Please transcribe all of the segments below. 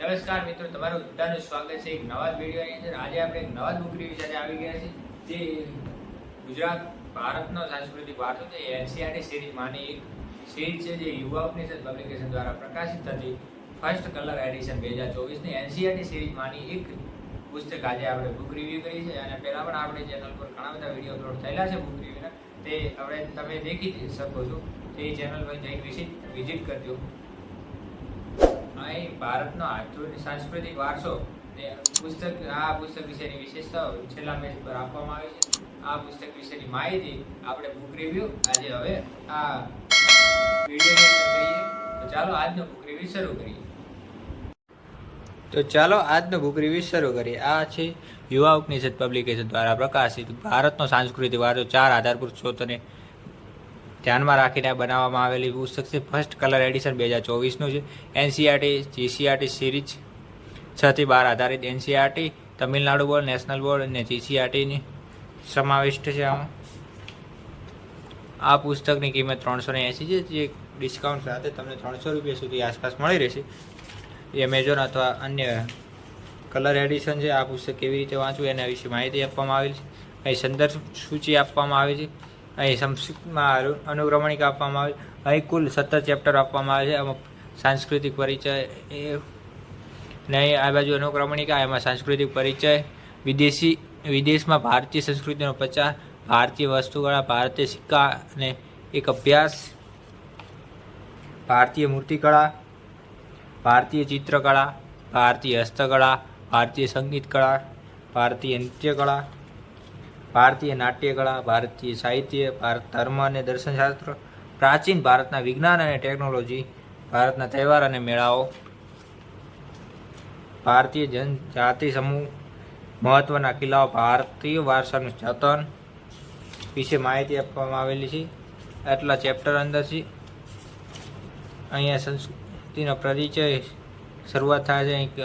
નમસ્કાર મિત્રો, તમારું બધાનું સ્વાગત છે એક નવા વિડીયોની અંદર. આજે આપણે એક નવા રિવ્યુ સાથે આવી ગયા છીએ, જે ગુજરાત ભારતનો સાંસ્કૃતિક વારસો છે એનસીઆરટી સિરીઝમાંની એક સિરીઝ છે, જે યુવા ઉપનિષદ પબ્લિકેશન દ્વારા પ્રકાશિત થતી ફર્સ્ટ કલર એડિશન બે હજાર ચોવીસની એનસીઆરટી સિરીઝમાંની એક પુસ્તક આજે આપણે બુક રિવ્યુ કરી છે. અને પહેલાં પણ આપણે ચેનલ પર ઘણા બધા વીડિયો અપલોડ થયેલા છે બુક રિવ્યુના તે હવે તમે દેખી શકો છો. તે ચેનલ પર જઈને વિઝિટ વિઝિટ કરજો. અહીં ભારતનો સાંસ્કૃતિક વારસો ને પુસ્તક, આ પુસ્તક વિશેની વિશેષતાઓ છેલ્લા પેજ પર આપવામાં આવી છે. આ પુસ્તક વિશેની માહિતી આપણે બુક રિવ્યુ આજે હવે આ વિડીયોની તો ચાલો આજનો બુક રિવ્યુ શરૂ કરીએ. તો ચાલો આજનો બુક રિવ્યુ શરૂ કરીએ. આ છે યુવા ઉપનિષદ પબ્લિકેશન દ્વારા પ્રકાશિત ભારતનો સાંસ્કૃતિક વારસો ચાર આધારભૂત સ્ત્રોતોને ધ્યાનમાં રાખીને બનાવવામાં આવેલી પુસ્તક છે ફર્સ્ટ કલર એડિશન બે હજાર ચોવીસનું છે. એનસીઆરટી જીસીઆરટી સિરીઝ છથી બાર આધારિત NCERT Tamil Nadu board national board અને જીસીઆરટીની સમાવિષ્ટ છે આમાં. આ પુસ્તકની કિંમત ત્રણસો ને એંસી છે, જે ડિસ્કાઉન્ટ સાથે તમને ત્રણસો રૂપિયા સુધી આસપાસ મળી રહેશે. એમેઝોન અથવા અન્ય કલર એડિશન છે. આ પુસ્તક કેવી રીતે વાંચવું એના વિશે માહિતી આપવામાં આવેલી છે. અહીં સંદર્ભ સૂચિ આપવામાં આવી છે. અહીં સંક્ષિપ્તમાં અનુ- અનુક્રમણિકા આપવામાં આવે અહીં કુલ સત્તર ચેપ્ટર આપવામાં આવે છે. આમાં સાંસ્કૃતિક પરિચય એ નહીં આ બાજુ અનુક્રમણિકા, એમાં સાંસ્કૃતિક પરિચય, વિદેશી વિદેશમાં ભારતીય સંસ્કૃતિનો પ્રચાર, ભારતીય વસ્તુકળા, ભારતીય સિક્કા અને એક અભ્યાસ, ભારતીય મૂર્તિકળા, ભારતીય ચિત્રકળા, ભારતીય હસ્તકળા, ભારતીય સંગીત કળા ભારતીય નૃત્યકળા ભારતીય નાટ્યકળા, ભારતીય સાહિત્ય, ભારત ધર્મ અને દર્શનશાસ્ત્ર, પ્રાચીન ભારતના વિજ્ઞાન અને ટેકનોલોજી, ભારતના તહેવાર અને મેળાઓ, ભારતીય જનજાતિ સમૂહ, મહત્વના કિલ્લાઓ, ભારતીય વારસાનું જતન વિશે માહિતી આપવામાં આવેલી છે. આટલા ચેપ્ટર અંદર છે. અહીંયા સંસ્કૃતિનો પરિચય શરૂઆત થાય છે.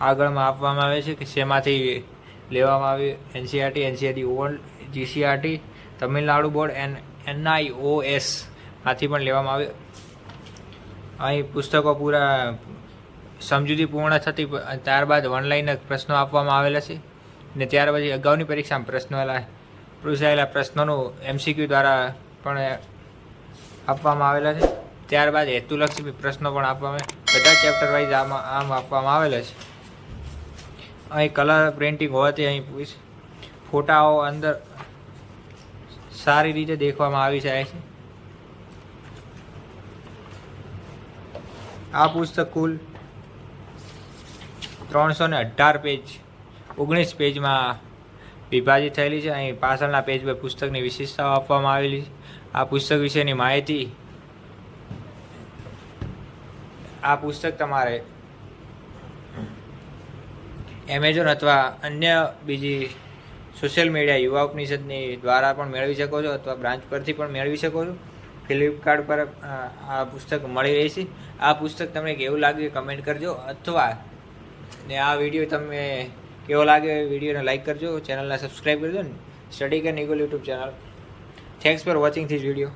આગળમાં આપવામાં આવે છે કે શેમાંથી લેવામાં આવ્યું એનસીઆરટી એનસીઆરટી ઓવન જીસીઆરટી તમિલનાડુ બોર્ડ એન એનઆઈઓએસમાંથી પણ લેવામાં આવ્યું અહીં પુસ્તકો પૂરા સમજૂતી પૂર્ણ થતી ત્યારબાદ ઓનલાઈન પ્રશ્નો આપવામાં આવેલા છે. ને ત્યાર પછી અગાઉની પરીક્ષામાં પ્રશ્નો પૂછાયેલા પ્રશ્નોનું એમસીક્યુ દ્વારા પણ આપવામાં આવેલા છે. ત્યારબાદ હેતુલક્ષી પ્રશ્નો પણ આપવામાં બધા ચેપ્ટર વાઇઝ આમાં, આમ આપવામાં આવેલા છે. અહીં કલર પ્રિન્ટિંગ હોવાથી અહીં ફોટાઓ અંદર સારી રીતે દેખવામાં આવી જાય છે. આ પુસ્તક કુલ ત્રણસો ને અઢાર પેજ, ઓગણીસ પેજમાં વિભાજિત થયેલી છે. અહીં પાછળના પેજ પર પુસ્તકની વિશેષતાઓ આપવામાં આવેલી છે. આ પુસ્તક વિશેની માહિતી આ પુસ્તક તમારે એમેઝોન અથવા અન્ય બીજી સોશિયલ મીડિયા યુવા ઉપનિષદની દ્વારા પણ મેળવી શકો છો અથવા બ્રાન્ચ પરથી પણ મેળવી શકો છો. ફ્લિપકાર્ટ પર આ પુસ્તક મળી રહી છે. આ પુસ્તક તમને કેવું લાગ્યું કમેન્ટ કરજો અથવા ને આ વીડિયો તમે કેવો લાગ્યો એ વિડીયોને લાઈક કરજો. ચેનલને સબસ્ક્રાઈબ કરજો ને. સ્ટડી કે નિગોલ YouTube channel thanks for watching this video